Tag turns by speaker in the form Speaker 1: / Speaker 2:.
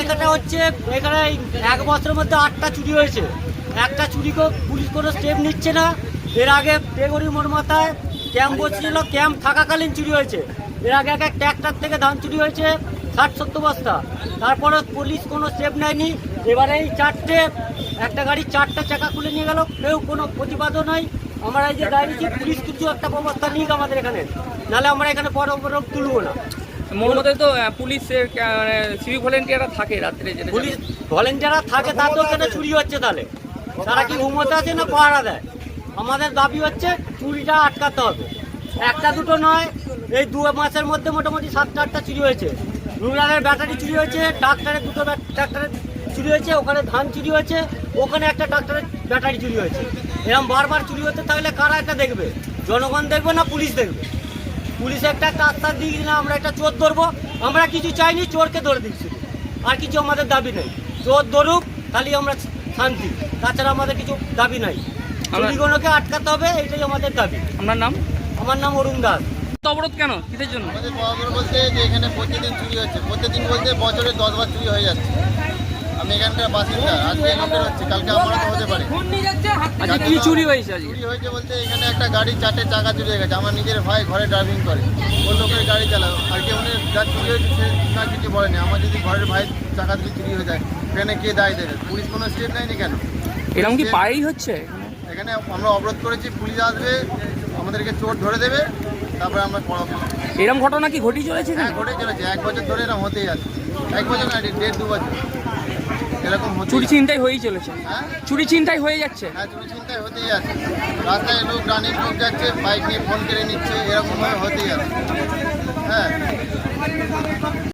Speaker 1: এখানে হচ্ছে, এখানে এক বছরের মধ্যে আটটা চুরি হয়েছে। একটা চুরি কো- পুলিশ কোনো স্টেপ নিচ্ছে না। এর আগে বেগরি মোড় মাথায় ক্যাম্প বসছিল ক্যাম্প থাকাকালীন চুরি হয়েছে। এর আগে এক ট্র্যাক্টর থেকে ধান চুরি হয়েছে, ষাট সত্তর বস্তা। তারপরে পুলিশ কোনো স্টেপ নেয়নি। এবারে এই চারটে, একটা গাড়ি চারটে চাকা খুলে নিয়ে গেল, কেউ কোনো প্রতিবাদও নাই। আমরা এই যে দাঁড়িয়েছি, পুলিশ কিছু একটা ব্যবস্থা নিক আমাদের এখানে। নাহলে আমরা এখানে বড় তুলবো না।
Speaker 2: মূলত তো পুলিশের সিভিক ভলেন্টিয়াররা থাকে রাত্রে যেটা
Speaker 1: পুলিশ ভলেন্টিয়াররা থাকে তাদের ওখানে চুরি হচ্ছে তাহলে। তারা কি ঘুমোতে আছে না পাহারা দেয়? আমাদের দাবি হচ্ছে চুরিটা আটকাতে হবে। একটা দুটো নয়, এই দু মাসের মধ্যে মোটামুটি সাতটা আটটা চুরি হয়েছে। রুরালের ব্যাটারি চুরি হয়েছে ট্রাক্টরের দুটো ট্রাক্টরের চুরি হয়েছে, ওখানে ধান চুরি হয়েছে, ওখানে একটা ট্রাক্টরের ব্যাটারি চুরি হয়েছে। এরকম বারবার চুরি হতে থাকলে কারা এটা দেখবে? জনগণ দেখবে না পুলিশ দেখবে? পুলিশ একটা আশ্বাস দিয়ে দিলে আমরা একটা চোর ধরবো। আমরা কিছু চাইনি চোরকে ধরে দিচ্ছি আর কিছু আমাদের দাবি নেই। চোর ধরুক তাহলে আমরা শান্তি। তাছাড়া আমাদের কিছু দাবি নাই। চুরিগুলোকে আটকাতে হবে এটাই আমাদের দাবি।
Speaker 2: আপনার নাম?
Speaker 1: আমার নাম অরুণ দাস।
Speaker 2: অবরোধ কেন? কিসের জন্য?
Speaker 3: আমাদের বলতে যে এখানে প্রতিদিন চুরি হচ্ছে। প্রতিদিন বলতে বছরে দশবার চুরি হয়ে যাচ্ছে। আমি এখানকার বাসিন্দা আজকে লোকের হচ্ছে কালকে আমারও তো হতে পারে।
Speaker 2: কি চুরি হয়েছে আজকে।
Speaker 3: চুরি হয়েছে বলতে এখানে একটা গাড়ি চারটে চাকা চুরি হয়ে গেছে। আমার নিজের ভাই ঘরে ড্রাইভিং করে। ও লোকের গাড়ি চালাও আর কি উনি যা চুরি হয়েছে সে না কিছু বলেনি। আমার যদি ঘরের ভাই চাকা যদি চুরি হয়ে যায় সেখানে কে দায় দেবে? পুলিশ কোনো স্টেপ নেয়নি কেন?
Speaker 2: এরকম কি পাড়াই হচ্ছে?
Speaker 3: এখানে আমরা অবরোধ করেছি পুলিশ আসবে আমাদেরকে চোর ধরে দেবে তারপরে আমরা পড়াবো।
Speaker 2: এরকম ঘটনা কি ঘটি চলেছে
Speaker 3: হ্যাঁ ঘটে চলেছে। এক বছর ধরে এরকম হতেই আছে। এক বছর না দেড় দু বছর। এরকম
Speaker 2: চুরি চিন্তাই হয়েই চলেছে।
Speaker 3: হ্যাঁ?
Speaker 2: চুরি চিন্তাই হয়ে যাচ্ছে।
Speaker 3: হ্যাঁ চুরি চিন্তাই হতেই আছে রাস্তায় লোক রানিং লোক যাচ্ছে বাইক নিয়ে ফোন কেড়ে নিচ্ছে এরকমভাবে হতেই আছে হ্যাঁ।